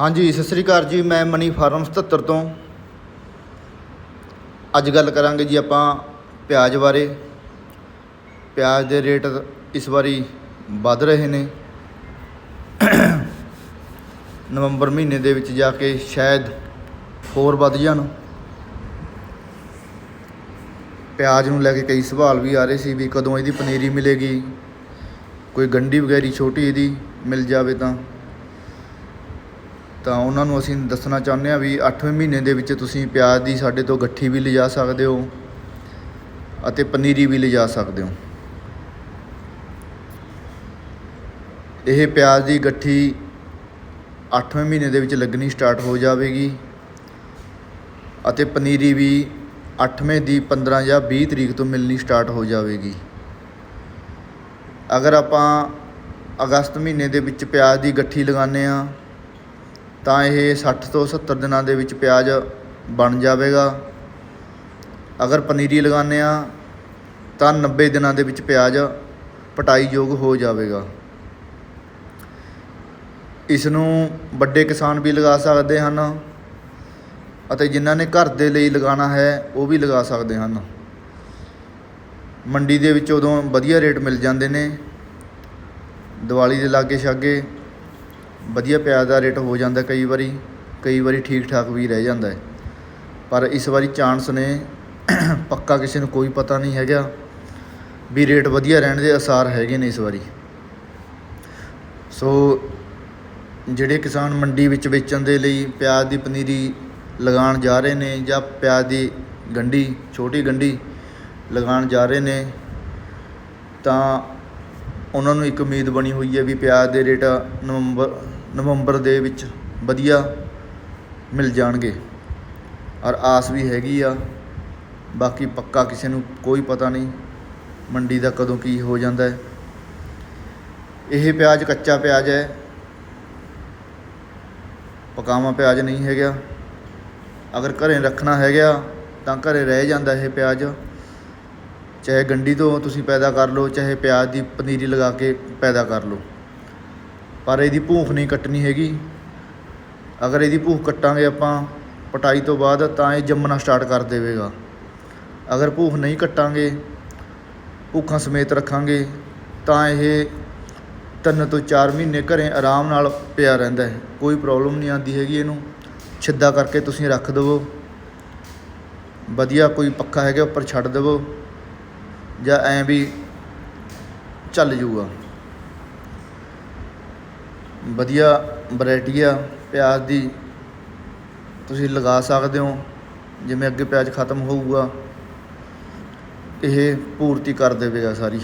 ਹਾਂਜੀ, ਸਤਿ ਸ੍ਰੀ ਅਕਾਲ ਜੀ, ਮੈਂ ਮਨੀ ਫਾਰਮ 77 ਤੋਂ। ਅੱਜ ਗੱਲ ਕਰਾਂਗੇ ਜੀ ਆਪਾਂ ਪਿਆਜ਼ ਬਾਰੇ। ਪਿਆਜ਼ ਦੇ ਰੇਟ ਇਸ ਵਾਰੀ ਵੱਧ ਰਹੇ ਨੇ। ਨਵੰਬਰ ਮਹੀਨੇ ਦੇ ਵਿੱਚ ਜਾ ਕੇ ਸ਼ਾਇਦ ਹੋਰ ਵੱਧ ਜਾਣ। ਪਿਆਜ਼ ਨੂੰ ਲੈ ਕੇ ਕਈ ਸਵਾਲ ਵੀ ਆ ਰਹੇ ਸੀ ਵੀ ਕਦੋਂ ਇਹਦੀ ਪਨੀਰੀ ਮਿਲੇਗੀ। ਕੋਈ ਗੰਢੀ ਵਗੈਰੀ ਛੋਟੀ ਇਹਦੀ ਮਿਲ ਜਾਵੇ ਤਾਂ। ਤਾਂ ਉਹਨਾਂ ਨੂੰ ਅਸੀਂ ਦੱਸਣਾ ਚਾਹੁੰਦੇ ਹਾਂ ਵੀ 8ਵੇਂ ਮਹੀਨੇ ਦੇ ਵਿੱਚ ਤੁਸੀਂ ਪਿਆਜ਼ ਦੀ ਸਾਡੇ ਤੋਂ ਗੱਠੀ ਵੀ ਲਿਜਾ ਸਕਦੇ ਹੋ ਅਤੇ ਪਨੀਰੀ ਵੀ ਲਿਜਾ ਸਕਦੇ ਹੋ। ਇਹ ਪਿਆਜ਼ ਦੀ ਗੱਠੀ 8ਵੇਂ ਮਹੀਨੇ ਦੇ ਵਿੱਚ ਲੱਗਣੀ ਸਟਾਰਟ ਹੋ ਜਾਵੇਗੀ ਅਤੇ ਪਨੀਰੀ ਵੀ 8ਵੇਂ ਦੀ 15 ਜਾਂ 20 ਤਰੀਕ ਤੋਂ ਮਿਲਣੀ ਸਟਾਰਟ ਹੋ ਜਾਵੇਗੀ। ਅਗਰ ਆਪਾਂ ਅਗਸਤ ਮਹੀਨੇ ਦੇ ਵਿੱਚ ਪਿਆਜ਼ ਦੀ ਗੱਠੀ ਲਗਾਉਂਦੇ ਆ ਤਾਂ ਇਹ 60 ਤੋਂ 70 ਦਿਨਾਂ ਦੇ ਵਿੱਚ ਪਿਆਜ਼ ਬਣ ਜਾਵੇਗਾ। ਅਗਰ ਪਨੀਰੀ ਲਗਾਉਂਦੇ ਆ ਤਾਂ 90 ਦਿਨਾਂ ਦੇ ਵਿੱਚ ਪਿਆਜ਼ ਪਟਾਈ ਯੋਗ ਹੋ ਜਾਵੇਗਾ। ਇਸ ਨੂੰ ਵੱਡੇ ਕਿਸਾਨ ਵੀ ਲਗਾ ਸਕਦੇ ਹਨ ਅਤੇ ਜਿਨ੍ਹਾਂ ਨੇ ਘਰ ਦੇ ਲਈ ਲਗਾਉਣਾ ਹੈ, ਉਹ ਵੀ ਲਗਾ ਸਕਦੇ ਹਨ। ਮੰਡੀ ਦੇ ਵਿੱਚ ਉਦੋਂ ਵਧੀਆ ਰੇਟ ਮਿਲ ਜਾਂਦੇ ਨੇ। ਦੀਵਾਲੀ ਦੇ ਲਾਗੇ ਛਾਗੇ ਵਧੀਆ ਪਿਆਜ਼ ਦਾ ਰੇਟ ਹੋ ਜਾਂਦਾ ਕਈ ਵਾਰੀ ਕਈ ਵਾਰੀ ਠੀਕ ਠਾਕ ਵੀ ਰਹਿ ਜਾਂਦਾ ਹੈ। ਪਰ ਇਸ ਵਾਰੀ ਚਾਂਸ ਨੇ, ਪੱਕਾ ਕਿਸੇ ਨੂੰ ਕੋਈ ਪਤਾ ਨਹੀਂ ਹੈਗਾ ਵੀ ਰੇਟ ਵਧੀਆ ਰਹਿਣ ਦੇ ਅਸਾਰ ਹੈਗੇ ਨੇ ਇਸ ਵਾਰੀ। ਸੋ ਜਿਹੜੇ ਕਿਸਾਨ ਮੰਡੀ ਵਿੱਚ ਵੇਚਣ ਦੇ ਲਈ ਪਿਆਜ਼ ਦੀ ਪਨੀਰੀ ਲਗਾਉਣ ਜਾ ਰਹੇ ਨੇ ਜਾਂ ਪਿਆਜ਼ ਦੀ ਗੰਢੀ, ਛੋਟੀ ਗੰਢੀ ਲਗਾਉਣ ਜਾ ਰਹੇ ਨੇ, ਤਾਂ ਉਹਨਾਂ ਨੂੰ ਇੱਕ ਉਮੀਦ ਬਣੀ ਹੋਈ ਹੈ ਵੀ ਪਿਆਜ਼ ਦੇ ਰੇਟ ਨਵੰਬਰ ਨਵੰਬਰ ਦੇ ਵਿੱਚ ਵਧੀਆ ਮਿਲ ਜਾਣਗੇ। ਔਰ ਆਸ ਵੀ ਹੈਗੀ ਆ। ਬਾਕੀ ਪੱਕਾ ਕਿਸੇ ਨੂੰ ਕੋਈ ਪਤਾ ਨਹੀਂ ਮੰਡੀ ਦਾ ਕਦੋਂ ਕੀ ਹੋ ਜਾਂਦਾ ਹੈ। ਇਹ ਪਿਆਜ਼ ਕੱਚਾ ਪਿਆਜ਼ ਹੈ। ਪਕਾਵਾਂ ਪਿਆਜ਼ ਨਹੀਂ ਹੈਗਾ। ਅਗਰ ਘਰੇ ਰੱਖਣਾ ਹੈਗਾ ਤਾਂ ਘਰੇ ਰਹਿ ਜਾਂਦਾ ਇਹ ਪਿਆਜ਼। ਚਾਹੇ ਗੰਡੀ ਤੋਂ ਤੁਸੀਂ ਪੈਦਾ ਕਰ ਲਓ, ਚਾਹੇ ਪਿਆਜ਼ ਦੀ ਪਨੀਰੀ ਲਗਾ ਕੇ ਪੈਦਾ ਕਰ ਲਓ। ਪਰ ਇਹਦੀ ਭੂਖ ਨਹੀਂ ਕੱਟਣੀ ਹੈਗੀ। ਅਗਰ ਇਹਦੀ ਭੂਖ ਕੱਟਾਂਗੇ ਆਪਾਂ ਪਟਾਈ ਤੋਂ ਬਾਅਦ ਤਾਂ ਇਹ ਜੰਮਣਾ ਸਟਾਰਟ ਕਰ ਦੇਵੇਗਾ। ਅਗਰ ਭੂਖ ਨਹੀਂ ਕੱਟਾਂਗੇ, ਭੂਖਾਂ ਸਮੇਤ ਰੱਖਾਂਗੇ, ਤਾਂ ਇਹ ਤਿੰਨ ਤੋਂ 4 ਮਹੀਨੇ ਘਰੇ ਆਰਾਮ ਨਾਲ ਪਿਆ ਰਹਿੰਦਾ ਹੈ। ਕੋਈ ਪ੍ਰੋਬਲਮ ਨਹੀਂ ਆਉਂਦੀ ਹੈਗੀ ਇਹਨੂੰ। ਛਿੱਦਾ ਕਰਕੇ ਤੁਸੀਂ ਰੱਖ ਦੇਵੋ। ਵਧੀਆ ਕੋਈ ਪੱਖਾ ਹੈਗਾ, ਉੱਪਰ ਛੱਡ ਦੇਵੋ। ਜਾਂ ਐਂ ਵੀ ਚੱਲ ਜੂਗਾ। ਵਧੀਆ ਵਰਾਇਟੀ ਆ, ਪਿਆਜ਼ ਦੀ ਤੁਸੀਂ ਲਗਾ ਸਕਦੇ ਹੋ, ਜਿਵੇਂ ਅੱਗੇ ਪਿਆਜ਼ ਖਤਮ ਹੋਊਗਾ, ਇਹ ਪੂਰਤੀ ਕਰ ਦੇਵੇਗਾ ਸਾਰੀ।